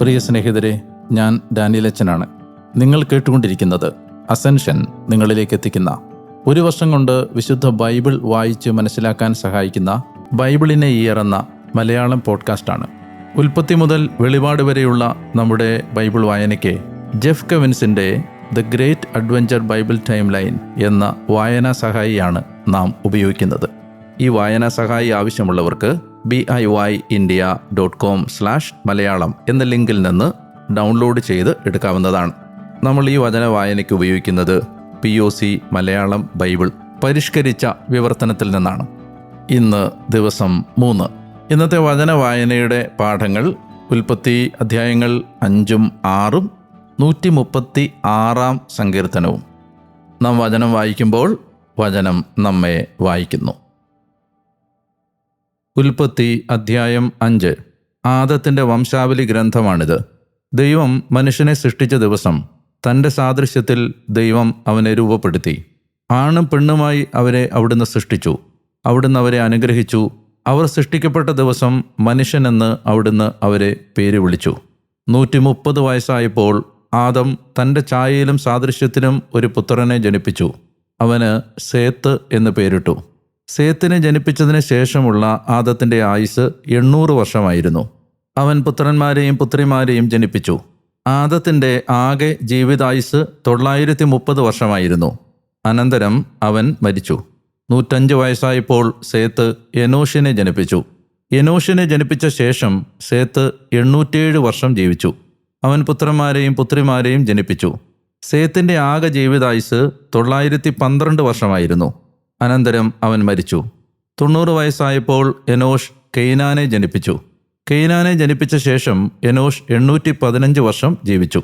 പ്രിയ സ്നേഹിതരെ ഞാൻ ഡാനിയലച്ചനാണ് നിങ്ങൾ കേട്ടുകൊണ്ടിരിക്കുന്നത് അസെൻഷൻ നിങ്ങളിലേക്ക് എത്തിക്കുന്ന ഒരു വർഷം കൊണ്ട് വിശുദ്ധ ബൈബിൾ വായിച്ച് മനസ്സിലാക്കാൻ സഹായിക്കുന്ന ബൈബിളിനെ ഇയർ എന്ന മലയാളം പോഡ്കാസ്റ്റാണ്. ഉൽപ്പത്തി മുതൽ വെളിപാട് വരെയുള്ള നമ്മുടെ ബൈബിൾ വായനയ്ക്ക് Jeff കെവിൻസിന്റെ the great adventure Bible timeline എന്ന വായനാ സഹായിയാണ് നാം ഉപയോഗിക്കുന്നത്. ഈ വായനാ സഹായി ആവശ്യമുള്ളവർക്ക് B I Y India dot com slash Malayalam എന്ന ലിങ്കിൽ നിന്ന് ഡൗൺലോഡ് ചെയ്ത് എടുക്കാവുന്നതാണ്. നമ്മൾ ഈ വചന വായനയ്ക്ക് ഉപയോഗിക്കുന്നത് P O C Malayalam Bible പരിഷ്കരിച്ച വിവർത്തനത്തിൽ നിന്നാണ്. ഇന്ന് ദിവസം മൂന്ന്. ഇന്നത്തെ വചന വായനയുടെ പാഠങ്ങൾ ഉൽപ്പത്തി അധ്യായങ്ങൾ അഞ്ചും ആറും നൂറ്റി മുപ്പത്തി ആറാം സങ്കീർത്തനവും. നാം വചനം വായിക്കുമ്പോൾ വചനം നമ്മെ വായിക്കുന്നു. ഉൽപ്പത്തി അധ്യായം അഞ്ച്. ആദത്തിന്റെ വംശാവലി ഗ്രന്ഥമാണിത്. ദൈവം മനുഷ്യനെ സൃഷ്ടിച്ച ദിവസം തന്റെ സാദൃശ്യത്തിൽ ദൈവം അവനെ രൂപപ്പെടുത്തി. ആണും പെണ്ണുമായി അവരെ അവിടുന്ന് സൃഷ്ടിച്ചു. അവിടുന്ന് അവരെ അനുഗ്രഹിച്ചു. അവർ സൃഷ്ടിക്കപ്പെട്ട ദിവസം മനുഷ്യനെന്ന് അവിടുന്ന് അവരെ പേര് വിളിച്ചു. നൂറ്റി മുപ്പത് വയസ്സായപ്പോൾ ആദം തന്റെ ഛായയിലും സാദൃശ്യത്തിലും ഒരു പുത്രനെ ജനിപ്പിച്ചു. അവന് സേത്ത് എന്ന് പേരിട്ടു. സേത്തിനെ ജനിപ്പിച്ചതിന് ശേഷമുള്ള ആദത്തിന്റെ ആയുസ് എണ്ണൂറ് വർഷമായിരുന്നു. അവൻ പുത്രന്മാരെയും പുത്രിമാരെയും ജനിപ്പിച്ചു. ആദത്തിന്റെ ആകെ ജീവിതായുസ് തൊള്ളായിരത്തി മുപ്പത് വർഷമായിരുന്നു. അനന്തരം അവൻ മരിച്ചു. നൂറ്റഞ്ച് വയസ്സായപ്പോൾ സേത്ത് എനോഷിനെ ജനിപ്പിച്ചു. എനോഷിനെ ജനിപ്പിച്ച ശേഷം സേത്ത് എണ്ണൂറ്റിയേഴ് വർഷം ജീവിച്ചു. അവൻ പുത്രന്മാരെയും പുത്രിമാരെയും ജനിപ്പിച്ചു. സേത്തിന്റെ ആകെ ജീവിതായുസ് തൊള്ളായിരത്തി പന്ത്രണ്ട് വർഷമായിരുന്നു. അനന്തരം അവൻ മരിച്ചു. തൊണ്ണൂറ് വയസ്സായപ്പോൾ എനോഷ് കെയ്നാനെ ജനിപ്പിച്ചു. കെയ്നാനെ ജനിപ്പിച്ച ശേഷം എനോഷ് എണ്ണൂറ്റി പതിനഞ്ച് വർഷം ജീവിച്ചു.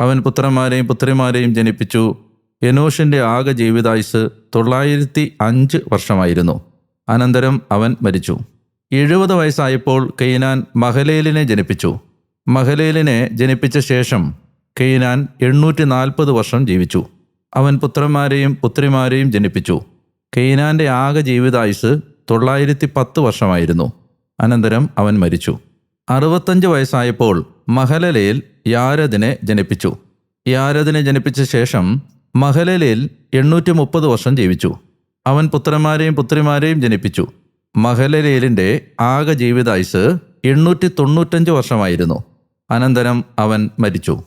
അവൻ പുത്രന്മാരെയും പുത്രിമാരെയും ജനിപ്പിച്ചു. എനോഷിന്റെ ആകെ ജീവിതായുസ് തൊള്ളായിരത്തി അഞ്ച് വർഷമായിരുന്നു. അനന്തരം അവൻ മരിച്ചു. എഴുപത് വയസ്സായപ്പോൾ കെയ്നാൻ മഹലേലിനെ ജനിപ്പിച്ചു. മഹലേലിനെ ജനിപ്പിച്ച ശേഷം കെയ്നാൻ എണ്ണൂറ്റി നാൽപ്പത് വർഷം ജീവിച്ചു. അവൻ പുത്രന്മാരെയും പുത്രിമാരെയും ജനിപ്പിച്ചു. കെയ്നാന്റെ ആകെ ജീവിതായുസ് തൊള്ളായിരത്തി പത്ത് വർഷമായിരുന്നു. അനന്തരം അവൻ മരിച്ചു. അറുപത്തഞ്ച് വയസ്സായപ്പോൾ മഹലലയിൽ യാരദിനെ ജനിപ്പിച്ചു. യാരദിനെ ജനിപ്പിച്ച ശേഷം മഹലലയിൽ എണ്ണൂറ്റി മുപ്പത് വർഷം ജീവിച്ചു. അവൻ പുത്രന്മാരെയും പുത്രിമാരെയും ജനിപ്പിച്ചു. മഹലലേലിന്റെ ആകെ ജീവിതായുസ് എണ്ണൂറ്റി തൊണ്ണൂറ്റഞ്ച് വർഷമായിരുന്നു. അനന്തരം അവൻ മരിച്ചു.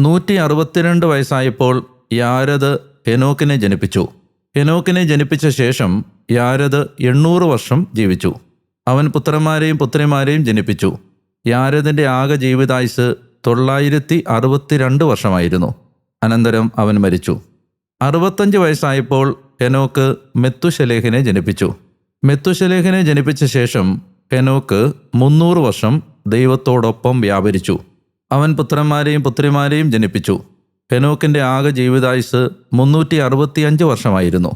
നൂറ്റി അറുപത്തിരണ്ട് വയസ്സായപ്പോൾ യാരദ് ഹെനോക്കിനെ ജനിപ്പിച്ചു. എനോക്കിനെ ജനിപ്പിച്ച ശേഷം യാരദ് എണ്ണൂറ് വർഷം ജീവിച്ചു. അവൻ പുത്രന്മാരെയും പുത്രിമാരെയും ജനിപ്പിച്ചു. യാരദിന്റെ ആകെ ജീവിതായുസ് തൊള്ളായിരത്തി അറുപത്തിരണ്ട് വർഷമായിരുന്നു. അനന്തരം അവൻ മരിച്ചു. അറുപത്തഞ്ച് വയസ്സായപ്പോൾ എനോക്ക് മെത്തുശലേഖിനെ ജനിപ്പിച്ചു. മെത്തുശലേഖിനെ ജനിപ്പിച്ച ശേഷം എനോക്ക് മുന്നൂറ് വർഷം ദൈവത്തോടൊപ്പം വ്യാപരിച്ചു. അവൻ പുത്രന്മാരെയും പുത്രിമാരെയും ജനിപ്പിച്ചു. ഹെനോക്കിന്റെ ആകെ ജീവിതായുസ് മുന്നൂറ്റി അറുപത്തിയഞ്ച് വർഷമായിരുന്നു.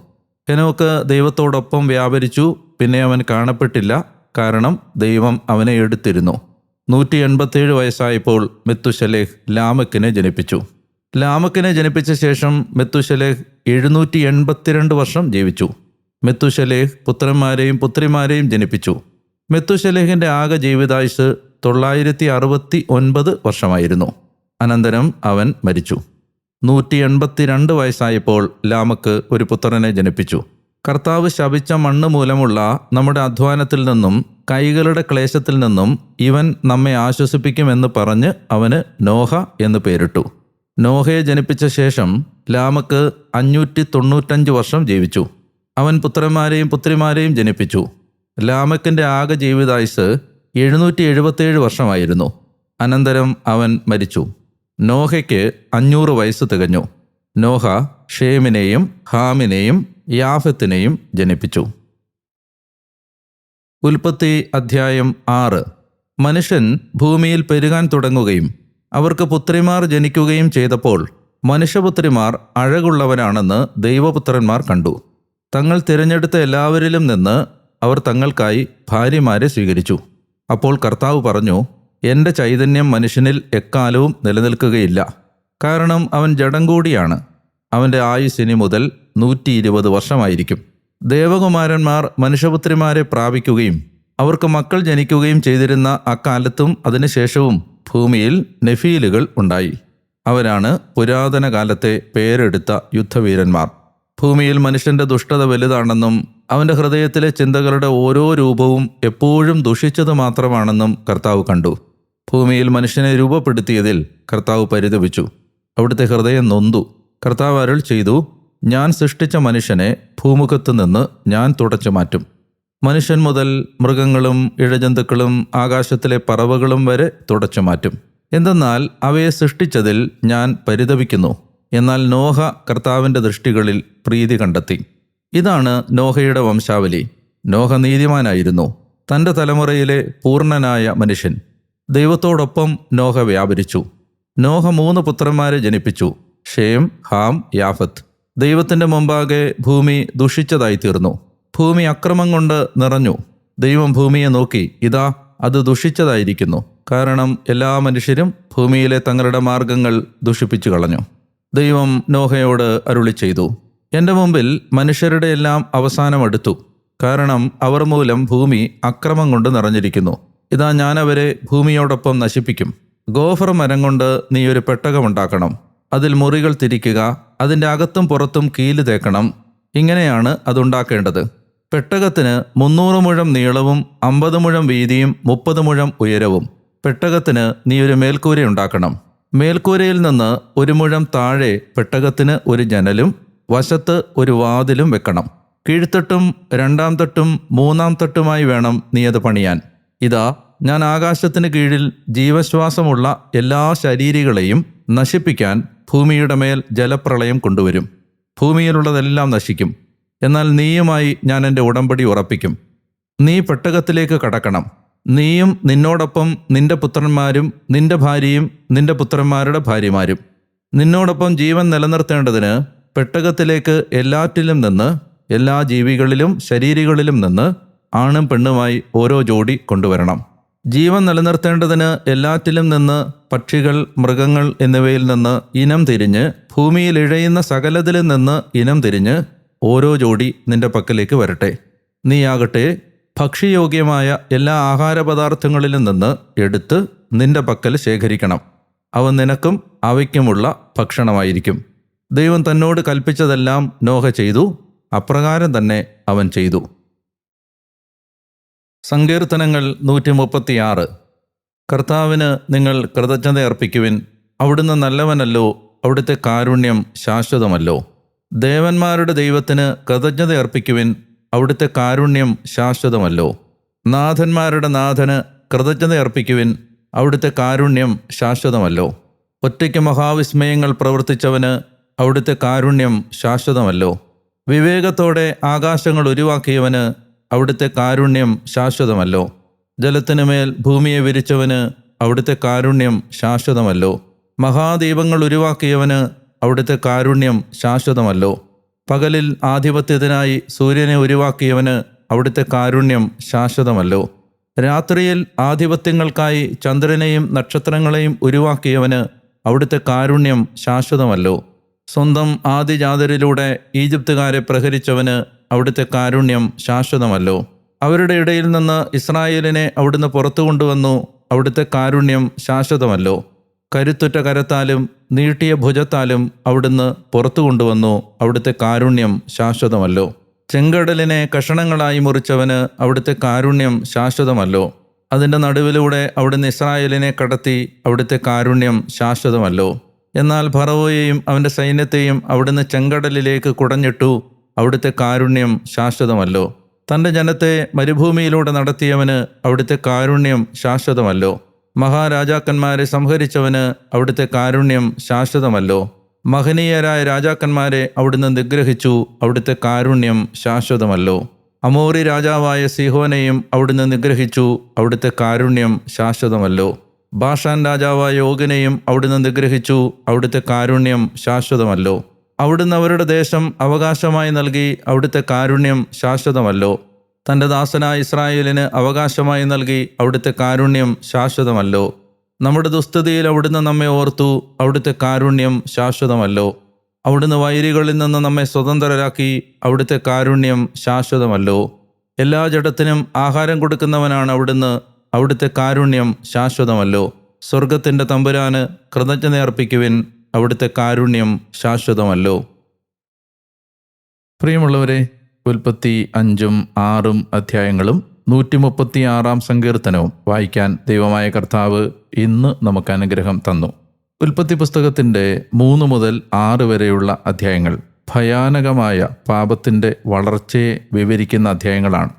ഹെനോക്ക് ദൈവത്തോടൊപ്പം വ്യാപരിച്ചു പിന്നെ അവൻ കാണപ്പെട്ടില്ല കാരണം ദൈവം അവനെ എടുത്തിരുന്നു. നൂറ്റി എൺപത്തേഴ് വയസ്സായപ്പോൾ മെത്തുശലേഹ് ലാമക്കിനെ ജനിപ്പിച്ചു. ലാമക്കിനെ ജനിപ്പിച്ച ശേഷം മെത്തുശലേഹ് എഴുന്നൂറ്റി എൺപത്തിരണ്ട് വർഷം ജീവിച്ചു. മെത്തുശലേഹ് പുത്രന്മാരെയും പുത്രിമാരെയും ജനിപ്പിച്ചു. മെത്തുശലേഹിന്റെ ആകെ ജീവിതായുസ് തൊള്ളായിരത്തി അറുപത്തി ഒൻപത് വർഷമായിരുന്നു. അനന്തരം അവൻ മരിച്ചു. നൂറ്റി എൺപത്തിരണ്ട് വയസ്സായപ്പോൾ ലാമക്ക് ഒരു പുത്രനെ ജനിപ്പിച്ചു. കർത്താവ് ശപിച്ച മണ്ണ് മൂലമുള്ള നമ്മുടെ അധ്വാനത്തിൽ നിന്നും കൈകളുടെ ക്ലേശത്തിൽ നിന്നും ഇവൻ നമ്മെ ആശ്വസിപ്പിക്കുമെന്ന് പറഞ്ഞ് അവന് നോഹ എന്ന് പേരിട്ടു. നോഹയെ ജനിപ്പിച്ച ശേഷം ലാമക്ക് അഞ്ഞൂറ്റി തൊണ്ണൂറ്റഞ്ച് വർഷം ജീവിച്ചു. അവൻ പുത്രന്മാരെയും പുത്രിമാരെയും ജനിപ്പിച്ചു. ലാമക്കിന്റെ ആകെ ജീവിതായുസ് എഴുന്നൂറ്റി എഴുപത്തേഴ് വർഷമായിരുന്നു. അനന്തരം അവൻ മരിച്ചു. നോഹയ്ക്ക് അഞ്ഞൂറ് വയസ്സ് തികഞ്ഞു. നോഹ ഷേമിനെയും ഹാമിനെയും യാഫത്തിനെയും ജനിപ്പിച്ചു. ഉൽപ്പത്തി അധ്യായം ആറ്. മനുഷ്യൻ ഭൂമിയിൽ പെരുകാൻ തുടങ്ങുകയും അവർക്ക് പുത്രിമാർ ജനിക്കുകയും ചെയ്തപ്പോൾ മനുഷ്യപുത്രിമാർ അഴകുള്ളവരാണെന്ന് ദൈവപുത്രന്മാർ കണ്ടു. തങ്ങൾ തിരഞ്ഞെടുത്ത എല്ലാവരിലും നിന്ന് അവർ തങ്ങൾക്കായി ഭാര്യമാരെ സ്വീകരിച്ചു. അപ്പോൾ കർത്താവ് പറഞ്ഞു എന്റെ ചൈതന്യം മനുഷ്യനിൽ എക്കാലവും നിലനിൽക്കുകയില്ല. കാരണം അവൻ ജഡം കൂടിയാണ്. അവന്റെ ആയുസ്സിനി മുതൽ നൂറ്റി ഇരുപത് വർഷമായിരിക്കും. ദേവകുമാരന്മാർ മനുഷ്യപുത്രിമാരെ പ്രാപിക്കുകയും അവർക്ക് മക്കൾ ജനിക്കുകയും ചെയ്തിരുന്ന അക്കാലത്തും അതിനുശേഷവും ഭൂമിയിൽ നെഫീലുകൾ ഉണ്ടായി. അവരാണ് പുരാതന കാലത്തെ പേരെടുത്ത യുദ്ധവീരന്മാർ. ഭൂമിയിൽ മനുഷ്യന്റെ ദുഷ്ടത വലുതാണെന്നും അവന്റെ ഹൃദയത്തിലെ ചിന്തകളുടെ ഓരോ രൂപവും എപ്പോഴും ദുഷിച്ചത് മാത്രമാണെന്നും കർത്താവ് കണ്ടു. ഭൂമിയിൽ മനുഷ്യനെ രൂപപ്പെടുത്തിയതിൽ കർത്താവ് പരിതപിച്ചു. അവിടുത്തെ ഹൃദയം നൊന്തു. കർത്താവ് അരുൾ ചെയ്തു ഞാൻ സൃഷ്ടിച്ച മനുഷ്യനെ ഭൂമുഖത്ത് നിന്ന് ഞാൻ തുടച്ചു മാറ്റും. മനുഷ്യൻ മുതൽ മൃഗങ്ങളും ഇഴജന്തുക്കളും ആകാശത്തിലെ പറവകളും വരെ തുടച്ചു മാറ്റും. എന്തെന്നാൽ അവയെ സൃഷ്ടിച്ചതിൽ ഞാൻ പരിതപിക്കുന്നു. എന്നാൽ നോഹ കർത്താവിന്റെ ദൃഷ്ടികളിൽ പ്രീതി കണ്ടെത്തി. ഇതാണ് നോഹയുടെ വംശാവലി. നോഹ നീതിമാനായിരുന്നു. തന്റെ തലമുറയിലെ പൂർണനായ മനുഷ്യൻ. ദൈവത്തോടൊപ്പം നോഹ വ്യാപരിച്ചു. നോഹ മൂന്ന് പുത്രന്മാരെ ജനിപ്പിച്ചു. Shem Ham Japheth. ദൈവത്തിന്റെ മുമ്പാകെ ഭൂമി ദുഷിച്ചതായി തീർന്നു ഭൂമി അക്രമം കൊണ്ട് നിറഞ്ഞു. ദൈവം ഭൂമിയെ നോക്കി ഇതാ അത് ദുഷിച്ചതായിരിക്കുന്നു. കാരണം എല്ലാ മനുഷ്യരും ഭൂമിയിലെ തങ്ങളുടെ മാർഗങ്ങൾ ദുഷിപ്പിച്ചു കളഞ്ഞു. ദൈവം നോഹയോട് അരുളി ചെയ്തു എന്റെ മുമ്പിൽ മനുഷ്യരുടെ എല്ലാം അവസാനം അടുത്തു കാരണം അവർ മൂലം ഭൂമി അക്രമം കൊണ്ട് നിറഞ്ഞിരിക്കുന്നു. ഇതാ ഞാൻ അവരെ ഭൂമിയോടൊപ്പം നശിപ്പിക്കും. ഗോഫർ മരം കൊണ്ട് നീ ഒരു പെട്ടകമുണ്ടാക്കണം അതിൽ മുറികൾ തിരിക്കുക അതിന്റെ അകത്തും പുറത്തും കീൽ തേക്കണം. ഇങ്ങനെയാണ് അതുണ്ടാക്കേണ്ടത് പെട്ടകത്തിന് മുന്നൂറ് മുഴം നീളവും അമ്പത് മുഴം വീതിയും മുപ്പത് മുഴം ഉയരവും. പെട്ടകത്തിന് നീ ഒരു മേൽക്കൂര ഉണ്ടാക്കണം. മേൽക്കൂരയിൽ നിന്ന് ഒരു മുഴം താഴെ പെട്ടകത്തിന് ഒരു ജനലും വശത്ത് ഒരു വാതിലും വെക്കണം. കീഴ്ത്തട്ടും രണ്ടാം തട്ടും മൂന്നാം തട്ടുമായി വേണം നീ അത് പണിയാൻ. ഇതാ ഞാൻ ആകാശത്തിന് കീഴിൽ ജീവശ്വാസമുള്ള എല്ലാ ശരീരികളെയും നശിപ്പിക്കാൻ ഭൂമിയുടെ മേൽ ജലപ്രളയം കൊണ്ടുവരും. ഭൂമിയിലുള്ളതെല്ലാം നശിക്കും. എന്നാൽ നീയുമായി ഞാൻ എന്റെ ഉടമ്പടി ഉറപ്പിക്കും. നീ പെട്ടകത്തിലേക്ക് കടക്കണം. നീയും നിന്നോടൊപ്പം നിന്റെ പുത്രന്മാരും നിന്റെ ഭാര്യയും നിന്റെ പുത്രന്മാരുടെ ഭാര്യമാരും. നിന്നോടൊപ്പം ജീവൻ നിലനിർത്തേണ്ടതിന് പെട്ടകത്തിലേക്ക് എല്ലാറ്റിലും നിന്ന് എല്ലാ ജീവികളിലും ശരീരികളിലും നിന്ന് ആണും പെണ്ണുമായി ഓരോ ജോഡി കൊണ്ടുവരണം. ജീവൻ നിലനിർത്തേണ്ടതിന് എല്ലാറ്റിലും നിന്ന് പക്ഷികൾ മൃഗങ്ങൾ എന്നിവയിൽ നിന്ന് ഇനം തിരിഞ്ഞ് ഭൂമിയിൽ ഇഴയുന്ന സകലതിലും നിന്ന് ഇനം തിരിഞ്ഞ് ഓരോ ജോഡി നിന്റെ പക്കലേക്ക് വരട്ടെ. നീയാകട്ടെ ഭക്ഷ്യയോഗ്യമായ എല്ലാ ആഹാരപദാർത്ഥങ്ങളിലും നിന്ന് എടുത്ത് നിന്റെ പക്കൽ ശേഖരിക്കണം. അവ നിനക്കും അവയ്ക്കുമുള്ള ഭക്ഷണമായിരിക്കും. ദൈവം തന്നോട് കൽപ്പിച്ചതെല്ലാം നോഹ ചെയ്തു അപ്രകാരം തന്നെ അവൻ ചെയ്തു. സങ്കീർത്തനങ്ങൾ നൂറ്റി മുപ്പത്തിയാറ് കർത്താവിന് നിങ്ങൾ കൃതജ്ഞത അർപ്പിക്കുവിൻ. അവിടുന്ന് നല്ലവനല്ലോ അവിടുത്തെ കാരുണ്യം ശാശ്വതമല്ലോ. ദേവന്മാരുടെ ദൈവത്തിന് കൃതജ്ഞത അർപ്പിക്കുവിൻ. അവിടുത്തെ കാരുണ്യം ശാശ്വതമല്ലോ. നാഥന്മാരുടെ നാഥന് കൃതജ്ഞത അർപ്പിക്കുവിൻ. അവിടുത്തെ കാരുണ്യം ശാശ്വതമല്ലോ. ഒറ്റയ്ക്ക് മഹാവിസ്മയങ്ങൾ പ്രവർത്തിച്ചവന് അവിടുത്തെ കാരുണ്യം ശാശ്വതമല്ലോ. വിവേകത്തോടെ ആകാശങ്ങൾ ഉരുവാക്കിയവന് അവിടുത്തെ കാരുണ്യം ശാശ്വതമല്ലോ. ജലത്തിനുമേൽ ഭൂമിയെ വിരിച്ചവന് അവിടുത്തെ കാരുണ്യം ശാശ്വതമല്ലോ. മഹാദീപങ്ങൾ ഉരുവാക്കിയവന് അവിടുത്തെ കാരുണ്യം ശാശ്വതമല്ലോ. പകലിൽ ആധിപത്യത്തിനായി സൂര്യനെ ഉരുവാക്കിയവന് അവിടുത്തെ കാരുണ്യം ശാശ്വതമല്ലോ. രാത്രിയിൽ ആധിപത്യങ്ങൾക്കായി ചന്ദ്രനെയും നക്ഷത്രങ്ങളെയും ഉരുവാക്കിയവന് അവിടുത്തെ കാരുണ്യം ശാശ്വതമല്ലോ. സ്വന്തം ആദിജാതരിലൂടെ ഈജിപ്തുകാരെ പ്രഹരിച്ചവന് അവിടുത്തെ കാരുണ്യം ശാശ്വതമല്ലോ. അവരുടെ ഇടയിൽ നിന്ന് ഇസ്രായേലിനെ അവിടുന്ന് പുറത്തു കൊണ്ടുവന്നു. അവിടുത്തെ കാരുണ്യം ശാശ്വതമല്ലോ. കരുത്തുറ്റ കരത്താലും നീട്ടിയ ഭുജത്താലും അവിടുന്ന് പുറത്തു കൊണ്ടുവന്നു. അവിടുത്തെ കാരുണ്യം ശാശ്വതമല്ലോ. ചെങ്കടലിനെ കഷണങ്ങളായി മുറിച്ചവന് അവിടുത്തെ കാരുണ്യം ശാശ്വതമല്ലോ. അതിന്റെ നടുവിലൂടെ അവിടുന്ന് ഇസ്രായേലിനെ കടത്തി അവിടുത്തെ കാരുണ്യം ശാശ്വതമല്ലോ. എന്നാൽ ഫറവോയെയും അവന്റെ സൈന്യത്തെയും അവിടുന്ന് ചെങ്കടലിലേക്ക് കുടഞ്ഞിട്ടു. അവിടുത്തെ കാരുണ്യം ശാശ്വതമല്ലോ. തന്റെ ജനത്തെ മരുഭൂമിയിലൂടെ നടത്തിയവന് അവിടുത്തെ കാരുണ്യം ശാശ്വതമല്ലോ. മഹാരാജാക്കന്മാരെ സംഹരിച്ചവന് അവിടുത്തെ കാരുണ്യം ശാശ്വതമല്ലോ. മഹനീയരായ രാജാക്കന്മാരെ അവിടുന്ന് നിഗ്രഹിച്ചു അവിടുത്തെ കാരുണ്യം ശാശ്വതമല്ലോ. അമോറി രാജാവായ സിഹോനെയും അവിടുന്ന് നിഗ്രഹിച്ചു അവിടുത്തെ കാരുണ്യം ശാശ്വതമല്ലോ. ബാഷാൻ രാജാവായ യോഗനെയും അവിടുന്ന് നിഗ്രഹിച്ചു അവിടുത്തെ കാരുണ്യം ശാശ്വതമല്ലോ. അവിടുന്ന് അവരുടെ ദേശം അവകാശമായി നൽകി അവിടുത്തെ കാരുണ്യം ശാശ്വതമല്ലോ. തന്റെ ദാസനായ ഇസ്രായേലിന് അവകാശമായി നൽകി അവിടുത്തെ കാരുണ്യം ശാശ്വതമല്ലോ. നമ്മുടെ ദുസ്ഥിതിയിൽ അവിടുന്ന് നമ്മെ ഓർത്തു അവിടുത്തെ കാരുണ്യം ശാശ്വതമല്ലോ. അവിടുന്ന് വൈരികളിൽ നിന്ന് നമ്മെ സ്വതന്ത്രരാക്കി അവിടുത്തെ കാരുണ്യം ശാശ്വതമല്ലോ. എല്ലാ ജഡത്തിനും ആഹാരം കൊടുക്കുന്നവനാണ് അവിടുന്ന് അവിടുത്തെ കാരുണ്യം ശാശ്വതമല്ലോ. സ്വർഗത്തിന്റെ തമ്പുരാന് കൃതജ്ഞത അർപ്പിക്കുവിൻ അവിടുത്തെ കാരുണ്യം ശാശ്വതമല്ലോ. പ്രിയമുള്ളവരെ ഉൽപ്പത്തി അഞ്ചും ആറും അധ്യായങ്ങളും നൂറ്റി മുപ്പത്തി ആറാം സങ്കീർത്തനവും വായിക്കാൻ ദൈവമായ കർത്താവ് ഇന്ന് നമുക്ക് അനുഗ്രഹം തന്നു. ഉൽപ്പത്തി പുസ്തകത്തിന്റെ മൂന്ന് മുതൽ ആറ് വരെയുള്ള അധ്യായങ്ങൾ ഭയാനകമായ പാപത്തിന്റെ വളർച്ചയെ വിവരിക്കുന്ന അധ്യായങ്ങളാണ്.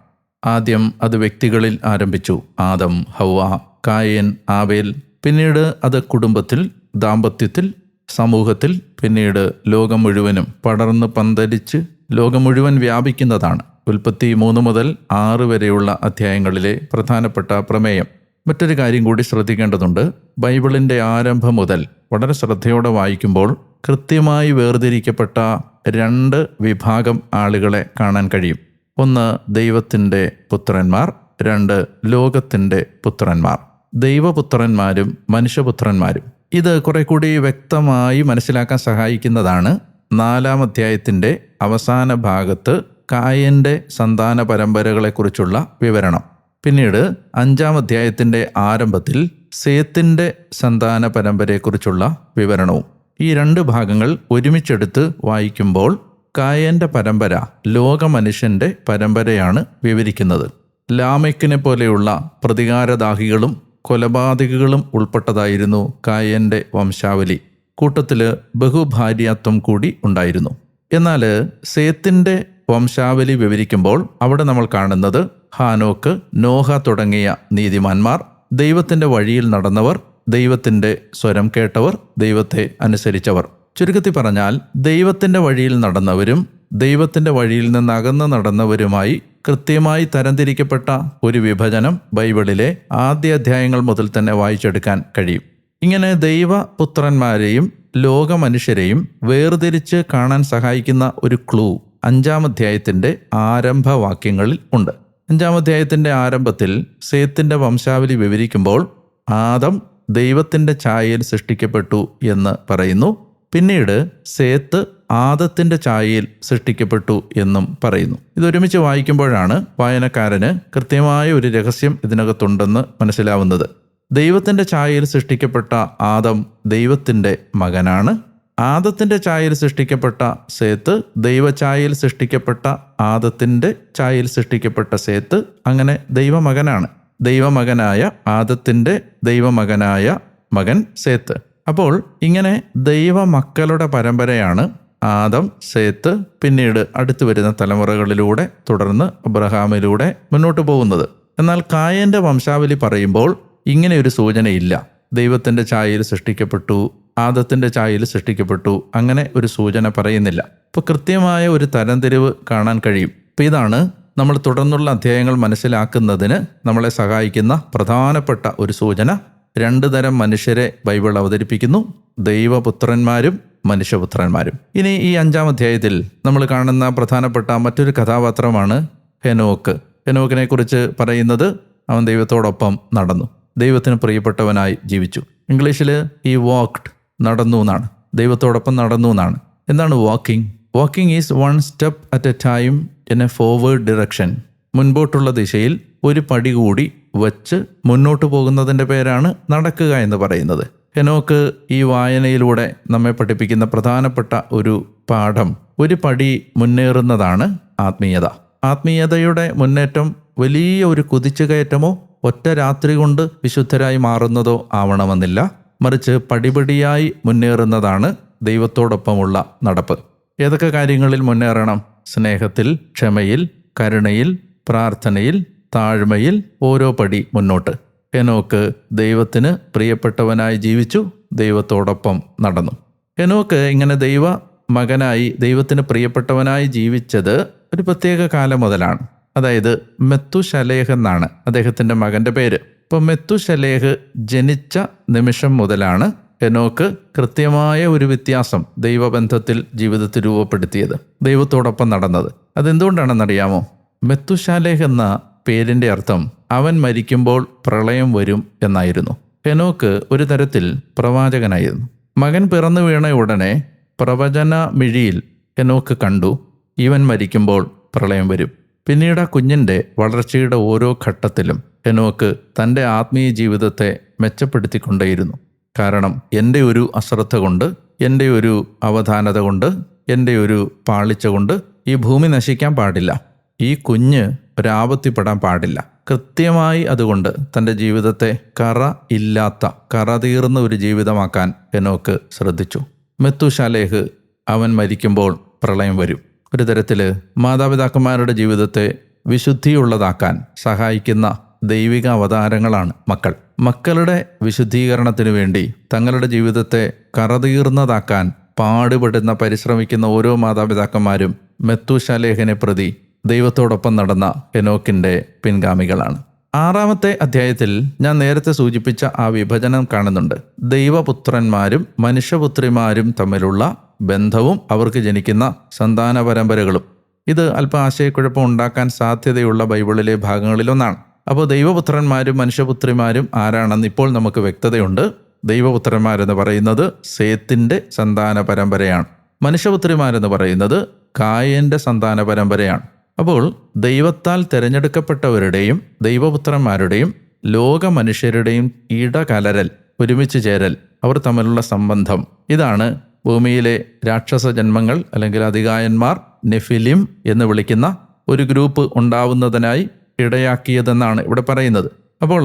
ആദ്യം അത് വ്യക്തികളിൽ ആരംഭിച്ചു ആദം ഹൗവ കായൻ ആവേൽ പിന്നീട് അത് കുടുംബത്തിൽ ദാമ്പത്യത്തിൽ സമൂഹത്തിൽ പിന്നീട് ലോകം മുഴുവനും പടർന്ന് പന്തലിച്ച് ലോകം മുഴുവൻ വ്യാപിക്കുന്നതാണ്. ഉൽപ്പത്തി മൂന്ന് മുതൽ ആറ് വരെയുള്ള അധ്യായങ്ങളിലെ പ്രധാനപ്പെട്ട പ്രമേയം. മറ്റൊരു കാര്യം കൂടി ശ്രദ്ധിക്കേണ്ടതുണ്ട്. ബൈബിളിന്റെ ആരംഭം മുതൽ വളരെ ശ്രദ്ധയോടെ വായിക്കുമ്പോൾ കൃത്യമായി വേർതിരിക്കപ്പെട്ട രണ്ട് വിഭാഗം ആളുകളെ കാണാൻ കഴിയും. ഒന്ന് ദൈവത്തിന്റെ പുത്രന്മാർ. രണ്ട് ലോകത്തിന്റെ പുത്രന്മാർ. ദൈവപുത്രന്മാരും മനുഷ്യപുത്രന്മാരും. ഇത് കുറെ കൂടി വ്യക്തമായി മനസ്സിലാക്കാൻ സഹായിക്കുന്നതാണ് നാലാം അധ്യായത്തിന്റെ അവസാന ഭാഗത്ത് കായന്റെ സന്താന പരമ്പരകളെക്കുറിച്ചുള്ള വിവരണം. പിന്നീട് അഞ്ചാം അധ്യായത്തിന്റെ ആരംഭത്തിൽ സേത്തിന്റെ സന്താന പരമ്പരയെക്കുറിച്ചുള്ള വിവരണവും. ഈ രണ്ട് ഭാഗങ്ങൾ ഒരുമിച്ചെടുത്ത് വായിക്കുമ്പോൾ കായന്റെ പരമ്പര ലോകമനുഷ്യന്റെ പരമ്പരയാണ് വിവരിക്കുന്നത്. ലാമയ്ക്കിനെ പോലെയുള്ള പ്രതികാരദാഹികളും കൊലപാതകങ്ങളും ഉൾപ്പെട്ടതായിരുന്നു കായന്റെ വംശാവലി. കൂട്ടത്തിൽ ബഹുഭാര്യാത്വം കൂടി ഉണ്ടായിരുന്നു. എന്നാൽ സേത്തിന്റെ വംശാവലി വിവരിക്കുമ്പോൾ അവിടെ നമ്മൾ കാണുന്നത് ഹാനോക്ക് നോഹ തുടങ്ങിയ നീതിമാന്മാർ ദൈവത്തിന്റെ വഴിയിൽ നടന്നവർ ദൈവത്തിന്റെ സ്വരം കേട്ടവർ ദൈവത്തെ അനുസരിച്ചവർ. ചുരുക്കത്തിൽ പറഞ്ഞാൽ ദൈവത്തിന്റെ വഴിയിൽ നടന്നവരും ദൈവത്തിന്റെ വഴിയിൽ നിന്ന് അകന്ന് നടന്നവരുമായി കൃത്യമായി തരംതിരിക്കപ്പെട്ട ഒരു വിഭജനം ബൈബിളിലെ ആദ്യ അധ്യായങ്ങൾ മുതൽ തന്നെ വായിച്ചെടുക്കാൻ കഴിയും. ഇങ്ങനെ ദൈവപുത്രന്മാരെയും ലോകമനുഷ്യരെയും വേർതിരിച്ച് കാണാൻ സഹായിക്കുന്ന ഒരു ക്ലൂ അഞ്ചാം അധ്യായത്തിന്റെ ആരംഭവാക്യങ്ങളിൽ ഉണ്ട്. അഞ്ചാം അധ്യായത്തിന്റെ ആരംഭത്തിൽ സേത്തിന്റെ വംശാവലി വിവരിക്കുമ്പോൾ ആദം ദൈവത്തിന്റെ ഛായയിൽ സൃഷ്ടിക്കപ്പെട്ടു എന്ന് പറയുന്നു. പിന്നീട് സേത്ത് ആദത്തിന്റെ ഛായയിൽ സൃഷ്ടിക്കപ്പെട്ടു എന്നും പറയുന്നു. ഇതൊരുമിച്ച് വായിക്കുമ്പോഴാണ് വായനക്കാരന് കൃത്യമായ ഒരു രഹസ്യം ഇതിനകത്തുണ്ടെന്ന് മനസ്സിലാവുന്നത്. ദൈവത്തിന്റെ ഛായയിൽ സൃഷ്ടിക്കപ്പെട്ട ആദം ദൈവത്തിന്റെ മകനാണ്. ആദത്തിന്റെ ഛായയിൽ സൃഷ്ടിക്കപ്പെട്ട സേത്ത് ദൈവഛായയിൽ സൃഷ്ടിക്കപ്പെട്ട ആദത്തിന്റെ ഛായയിൽ സൃഷ്ടിക്കപ്പെട്ട സേത്ത് അങ്ങനെ ദൈവമകനാണ്. ദൈവമകനായ ആദത്തിന്റെ ദൈവമകനായ മകൻ സേത്ത്. അപ്പോൾ ഇങ്ങനെ ദൈവമക്കളുടെ പരമ്പരയാണ് ആദം സേത്ത് പിന്നീട് അടുത്തു വരുന്ന തലമുറകളിലൂടെ തുടർന്ന് അബ്രഹാമിലൂടെ മുന്നോട്ട് പോകുന്നത്. എന്നാൽ കായന്റെ വംശാവലി പറയുമ്പോൾ ഇങ്ങനെ ഒരു സൂചനയില്ല. ദൈവത്തിന്റെ ചായയിൽ സൃഷ്ടിക്കപ്പെട്ടു ആദത്തിന്റെ ചായയിൽ സൃഷ്ടിക്കപ്പെട്ടു അങ്ങനെ ഒരു സൂചന പറയുന്നില്ല. അപ്പോൾ കൃത്യമായ ഒരു തരംതിരിവ് കാണാൻ കഴിയും. അപ്പം ഇതാണ് നമ്മൾ തുടർന്നുള്ള അധ്യായങ്ങൾ മനസ്സിലാക്കുന്നതിന് നമ്മളെ സഹായിക്കുന്ന പ്രധാനപ്പെട്ട ഒരു സൂചന രണ്ട് തരം മനുഷ്യരെ ബൈബിൾ അവതരിപ്പിക്കുന്നു. ദൈവപുത്രന്മാരും മനുഷ്യപുത്രന്മാരും. ഇനി ഈ അഞ്ചാം അധ്യായത്തിൽ നമ്മൾ കാണുന്ന പ്രധാനപ്പെട്ട മറ്റൊരു കഥാപാത്രമാണ് ഹെനോക്ക്. ഹെനോക്കിനെ കുറിച്ച് പറയുന്നത് അവൻ ദൈവത്തോടൊപ്പം നടന്നു. ദൈവത്തിന് പ്രിയപ്പെട്ടവനായി ജീവിച്ചു. ഇംഗ്ലീഷിൽ ഈ വാക്ഡ് നടന്നു എന്നാണ്. ദൈവത്തോടൊപ്പം നടന്നു എന്നാണ്. എന്താണ് walking walking is one step at a time in a forward direction മുൻപോട്ടുള്ള ദിശയിൽ ഒരു പടി കൂടി വച്ച് മുന്നോട്ട് പോകുന്നതിന്റെ പേരാണ് നടക്കുക എന്ന് പറയുന്നത്. ഹെനോക്ക് ഈ വായനയിലൂടെ നമ്മെ പഠിപ്പിക്കുന്ന പ്രധാനപ്പെട്ട ഒരു പാഠം ഒരു പടി മുന്നേറുന്നതാണ് ആത്മീയത. ആത്മീയതയുടെ മുന്നേറ്റം വലിയ ഒരു കുതിച്ചുകയറ്റമോ ഒറ്റ രാത്രി കൊണ്ട് വിശുദ്ധരായി മാറുന്നതോ ആവണമെന്നില്ല. മറിച്ച് പടിപടിയായി മുന്നേറുന്നതാണ് ദൈവത്തോടൊപ്പമുള്ള നടപ്പ്. ഏതൊക്കെ കാര്യങ്ങളിൽ മുന്നേറണം? സ്നേഹത്തിൽ ക്ഷമയിൽ കരുണയിൽ പ്രാർത്ഥനയിൽ താഴ്മയിൽ ഓരോ പടി മുന്നോട്ട്. ഹെനോക്ക് ദൈവത്തിന് പ്രിയപ്പെട്ടവനായി ജീവിച്ചു ദൈവത്തോടൊപ്പം നടന്നു. ഹെനോക്ക് ഇങ്ങനെ ദൈവ മകനായി ദൈവത്തിന് പ്രിയപ്പെട്ടവനായി ജീവിച്ചത് ഒരു പ്രത്യേക കാലം മുതലാണ്. അതായത് മെത്തുശലേഹ് എന്നാണ് അദ്ദേഹത്തിന്റെ മകന്റെ പേര്. ഇപ്പം മെത്തുശലേഹ് ജനിച്ച നിമിഷം മുതലാണ് ഹെനോക്ക് കൃത്യമായ ഒരു വ്യത്യാസം ദൈവബന്ധത്തിൽ ജീവിതത്തിൽ രൂപപ്പെടുത്തിയത് ദൈവത്തോടൊപ്പം നടന്നത്. അതെന്തുകൊണ്ടാണെന്നറിയാമോ? മെത്തുശാലേഹ് എന്ന പേരിന്റെ അർത്ഥം അവൻ മരിക്കുമ്പോൾ പ്രളയം വരും എന്നായിരുന്നു. ഹെനോക്ക് ഒരു തരത്തിൽ പ്രവാചകനായിരുന്നു. മകൻ പിറന്നു വീണ ഉടനെ പ്രവചന മിഴിയിൽ ഹെനോക്ക് കണ്ടു ഇവൻ മരിക്കുമ്പോൾ പ്രളയം വരും. പിന്നീട് ആ കുഞ്ഞിന്റെ വളർച്ചയുടെ ഓരോ ഘട്ടത്തിലും ഹെനോക്ക് തന്റെ ആത്മീയ ജീവിതത്തെ മെച്ചപ്പെടുത്തിക്കൊണ്ടേയിരുന്നു. കാരണം എന്റെ ഒരു അശ്രദ്ധ കൊണ്ട് എന്റെ ഒരു അവധാനത കൊണ്ട് എന്റെ ഒരു പാളിച്ച കൊണ്ട് ഈ ഭൂമി നശിക്കാൻ പാടില്ല. ഈ കുഞ്ഞ് ഒരാപത്തിപ്പെടാൻ പാടില്ല. കൃത്യമായി അതുകൊണ്ട് തന്റെ ജീവിതത്തെ കറ ഇല്ലാത്ത കറ തീർന്ന ഒരു ജീവിതമാക്കാൻ എനോക്ക് ശ്രദ്ധിച്ചു. മെത്തുശാലേഹ് അവൻ മരിക്കുമ്പോൾ പ്രളയം വരും. ഒരു തരത്തിൽ മാതാപിതാക്കന്മാരുടെ ജീവിതത്തെ വിശുദ്ധിയുള്ളതാക്കാൻ സഹായിക്കുന്ന ദൈവിക അവതാരങ്ങളാണ് മക്കൾ. മക്കളുടെ വിശുദ്ധീകരണത്തിനു വേണ്ടി തങ്ങളുടെ ജീവിതത്തെ കറതീർന്നതാക്കാൻ പാടുപെടുന്ന പരിശ്രമിക്കുന്ന ഓരോ മാതാപിതാക്കന്മാരും മെത്തുശാലേഖനെ പ്രതി ദൈവത്തോടൊപ്പം നടന്ന ഹെനോക്കിന്റെ പിൻഗാമികളാണ്. ആറാമത്തെ അധ്യായത്തിൽ ഞാൻ നേരത്തെ സൂചിപ്പിച്ച ആ വിഭജനം കാണുന്നുണ്ട്. ദൈവപുത്രന്മാരും മനുഷ്യപുത്രിമാരും തമ്മിലുള്ള ബന്ധവും അവർക്ക് ജനിക്കുന്ന സന്താന പരമ്പരകളും ഇത് അല്പം ആശയക്കുഴപ്പം ഉണ്ടാക്കാൻ സാധ്യതയുള്ള ബൈബിളിലെ ഭാഗങ്ങളിലൊന്നാണ്. അപ്പോൾ ദൈവപുത്രന്മാരും മനുഷ്യപുത്രിമാരും ആരാണെന്ന് ഇപ്പോൾ നമുക്ക് വ്യക്തതയുണ്ട്. ദൈവപുത്രന്മാരെന്ന് പറയുന്നത് സേത്തിന്റെ സന്താന പരമ്പരയാണ് മനുഷ്യപുത്രിമാരെന്ന് പറയുന്നത് കായന്റെ സന്താന പരമ്പരയാണ് അപ്പോൾ ദൈവത്താൽ തിരഞ്ഞെടുക്കപ്പെട്ടവരുടെയും ദൈവപുത്രന്മാരുടെയും ലോക മനുഷ്യരുടെയും ഇടകലരൽ ഒരുമിച്ച് ചേരൽ അവർ തമ്മിലുള്ള സംബന്ധം. ഇതാണ് ഭൂമിയിലെ രാക്ഷസ ജന്മങ്ങൾ അല്ലെങ്കിൽ അധികായന്മാർ നെഫിലിം എന്ന് വിളിക്കുന്ന ഒരു ഗ്രൂപ്പ് ഉണ്ടാവുന്നതിനായി ഇടയാക്കിയതെന്നാണ് ഇവിടെ പറയുന്നത്. അപ്പോൾ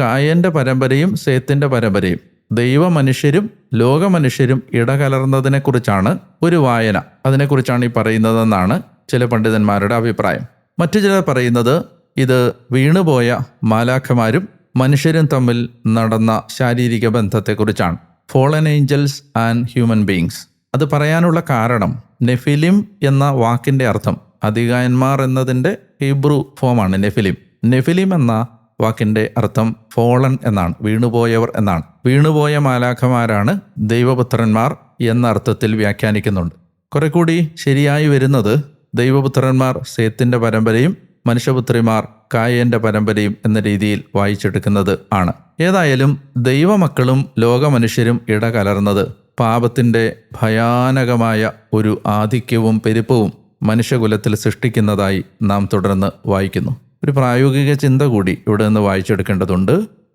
കായന്റെ പരമ്പരയും സേത്തിന്റെ പരമ്പരയും ദൈവമനുഷ്യരും ലോകമനുഷ്യരും ഇടകലർന്നതിനെക്കുറിച്ചാണ് ഒരു വായന. അതിനെക്കുറിച്ചാണ് ഈ പറയുന്നതെന്നാണ് ചില പണ്ഡിതന്മാരുടെ അഭിപ്രായം. മറ്റു ചിലർ പറയുന്നത് ഇത് വീണുപോയ മാലാഖമാരും മനുഷ്യരും തമ്മിൽ നടന്ന ശാരീരിക ബന്ധത്തെക്കുറിച്ചാണ്. Fallen angels and human beings അത് പറയാനുള്ള കാരണം നെഫിലിം എന്ന വാക്കിന്റെ അർത്ഥം അധികായന്മാർ എന്നതിന്റെ ഹീബ്രു ഫോമാണ് നെഫിലിം. നെഫിലിം എന്ന വാക്കിന്റെ അർത്ഥം ഫോളൻ എന്നാണ് വീണുപോയവർ എന്നാണ്. വീണുപോയ മാലാഖമാരാണ് ദൈവപുത്രന്മാർ എന്ന അർത്ഥത്തിൽ വ്യാഖ്യാനിക്കുന്നുണ്ട്. കുറെ കൂടി ശരിയായി വരുന്നത് ദൈവപുത്രന്മാർ സേത്തിന്റെ പരമ്പരയും മനുഷ്യപുത്രിമാർ കായന്റെ പരമ്പരയും എന്ന രീതിയിൽ വായിച്ചെടുക്കുന്നത് ആണ്. ഏതായാലും ദൈവമക്കളും ലോകമനുഷ്യരും ഇടകലർന്നത് പാപത്തിന്റെ ഭയാനകമായ ഒരു ആധിക്യവും പെരുപ്പവും മനുഷ്യകുലത്തിൽ സൃഷ്ടിക്കുന്നതായി നാം തുടർന്ന് വായിക്കുന്നു. ഒരു പ്രായോഗിക ചിന്ത കൂടി ഇവിടെ നിന്ന് വായിച്ചെടുക്കേണ്ടതുണ്ട്.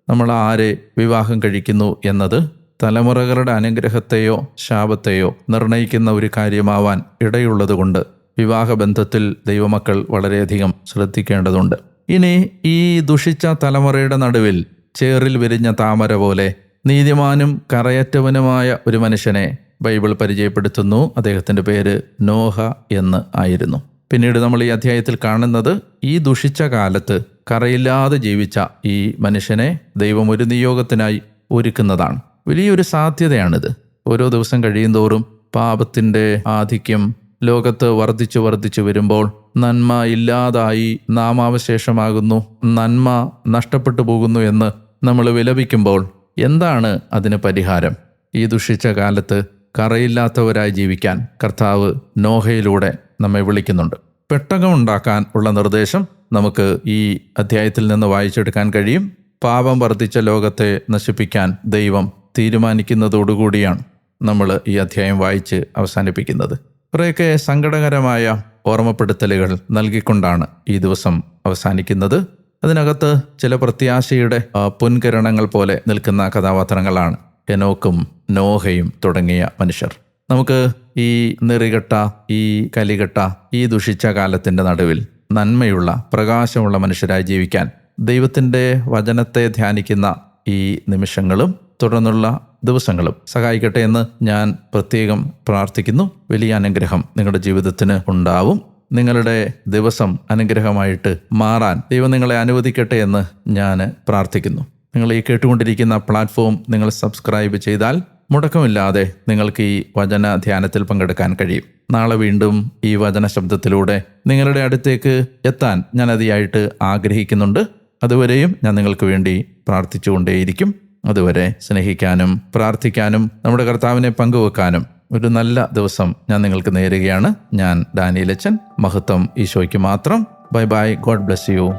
നമ്മൾ ആരെ വിവാഹം കഴിക്കുന്നു എന്നത് തലമുറകളുടെ അനുഗ്രഹത്തെയോ ശാപത്തെയോ നിർണയിക്കുന്ന ഒരു കാര്യമാവാൻ ഇടയുള്ളതുകൊണ്ട് വിവാഹബന്ധത്തിൽ ദൈവമക്കൾ വളരെയധികം ശ്രദ്ധിക്കേണ്ടതുണ്ട്. ഇനി ഈ ദുഷിച്ച തലമുറയുടെ നടുവിൽ ചേറിൽ വിരിഞ്ഞ താമര പോലെ നീതിമാനും കറയറ്റവനുമായ ഒരു മനുഷ്യനെ ബൈബിൾ പരിചയപ്പെടുത്തുന്നു. അദ്ദേഹത്തിന്റെ പേര് നോഹ എന്ന് ആയിരുന്നു. പിന്നീട് നമ്മൾ ഈ അധ്യായത്തിൽ കാണുന്നത് ഈ ദുഷിച്ച കാലത്ത് കറയില്ലാതെ ജീവിച്ച ഈ മനുഷ്യനെ ദൈവം ഒരു നിയോഗത്തിനായി ഒരുക്കുന്നതാണ്. വലിയൊരു സാധ്യതയാണിത്. ഓരോ ദിവസം കഴിയുന്തോറും പാപത്തിന്റെ ആധിക്യം ലോകത്ത് വർദ്ധിച്ചു വർദ്ധിച്ചു വരുമ്പോൾ നന്മ ഇല്ലാതായി നാമാവശേഷമാകുന്നു. നന്മ നഷ്ടപ്പെട്ടു പോകുന്നു എന്ന് നമ്മൾ വിലപിക്കുമ്പോൾ എന്താണ് അതിന് പരിഹാരം? ഈ ദുഷിച്ച കാലത്ത് കറയില്ലാത്തവരായി ജീവിക്കാൻ കർത്താവ് നോഹയിലൂടെ നമ്മെ വിളിക്കുന്നുണ്ട്. പെട്ടകം ഉണ്ടാക്കാൻ ഉള്ള നിർദ്ദേശം നമുക്ക് ഈ അധ്യായത്തിൽ നിന്ന് വായിച്ചെടുക്കാൻ കഴിയും. പാപം വർദ്ധിച്ച ലോകത്തെ നശിപ്പിക്കാൻ ദൈവം തീരുമാനിക്കുന്നതോടുകൂടിയാണ് നമ്മൾ ഈ അധ്യായം വായിച്ച് അവസാനിപ്പിക്കുന്നത്. കുറേയൊക്കെ സങ്കടകരമായ ഓർമ്മപ്പെടുത്തലുകൾ നൽകിക്കൊണ്ടാണ് ഈ ദിവസം അവസാനിക്കുന്നത്. അതിനകത്ത് ചില പ്രത്യാശയുടെ പുൻകിരണങ്ങൾ പോലെ നിൽക്കുന്ന കഥാപാത്രങ്ങളാണ് എനോക്കും നോഹയും തുടങ്ങിയ മനുഷ്യർ. നമുക്ക് ഈ നെറികെട്ട ഈ കലികെട്ട ഈ ദുഷിച്ച കാലത്തിന്റെ നടുവിൽ നന്മയുള്ള പ്രകാശമുള്ള മനുഷ്യരായി ജീവിക്കാൻ ദൈവത്തിന്റെ വചനത്തെ ധ്യാനിക്കുന്ന ഈ നിമിഷങ്ങളും തുടർന്നുള്ള ദിവസങ്ങളും സഹായിക്കട്ടെ എന്ന് ഞാൻ പ്രത്യേകം പ്രാർത്ഥിക്കുന്നു. വലിയ അനുഗ്രഹം നിങ്ങളുടെ ജീവിതത്തിന് ഉണ്ടാവും. നിങ്ങളുടെ ദിവസം അനുഗ്രഹമായിട്ട് മാറാൻ ദൈവം നിങ്ങളെ അനുവദിക്കട്ടെ എന്ന് ഞാൻ പ്രാർത്ഥിക്കുന്നു. നിങ്ങൾ ഈ കേട്ടുകൊണ്ടിരിക്കുന്ന പ്ലാറ്റ്ഫോം നിങ്ങൾ സബ്സ്ക്രൈബ് ചെയ്താൽ മുടക്കമില്ലാതെ നിങ്ങൾക്ക് ഈ വചന ധ്യാനത്തിൽ പങ്കെടുക്കാൻ കഴിയും. നാളെ വീണ്ടും ഈ വചന ശബ്ദത്തിലൂടെ നിങ്ങളുടെ അടുത്തേക്ക് എത്താൻ ഞാൻ അതിയായിട്ട് ആഗ്രഹിക്കുന്നുണ്ട്. അതുവരെയും ഞാൻ നിങ്ങൾക്ക് വേണ്ടി പ്രാർത്ഥിച്ചുകൊണ്ടേയിരിക്കും. അതുവരെ സ്നേഹിക്കാനും പ്രാർത്ഥിക്കാനും നമ്മുടെ കർത്താവിനെ പങ്കുവെക്കാനും ഒരു നല്ല ദിവസം ഞാൻ നിങ്ങൾക്ക് നേരുകയാണ്. ഞാൻ ഡാനിയലച്ചൻ. മഹത്വം ഈശോയ്ക്ക് മാത്രം. Bye bye. God bless you.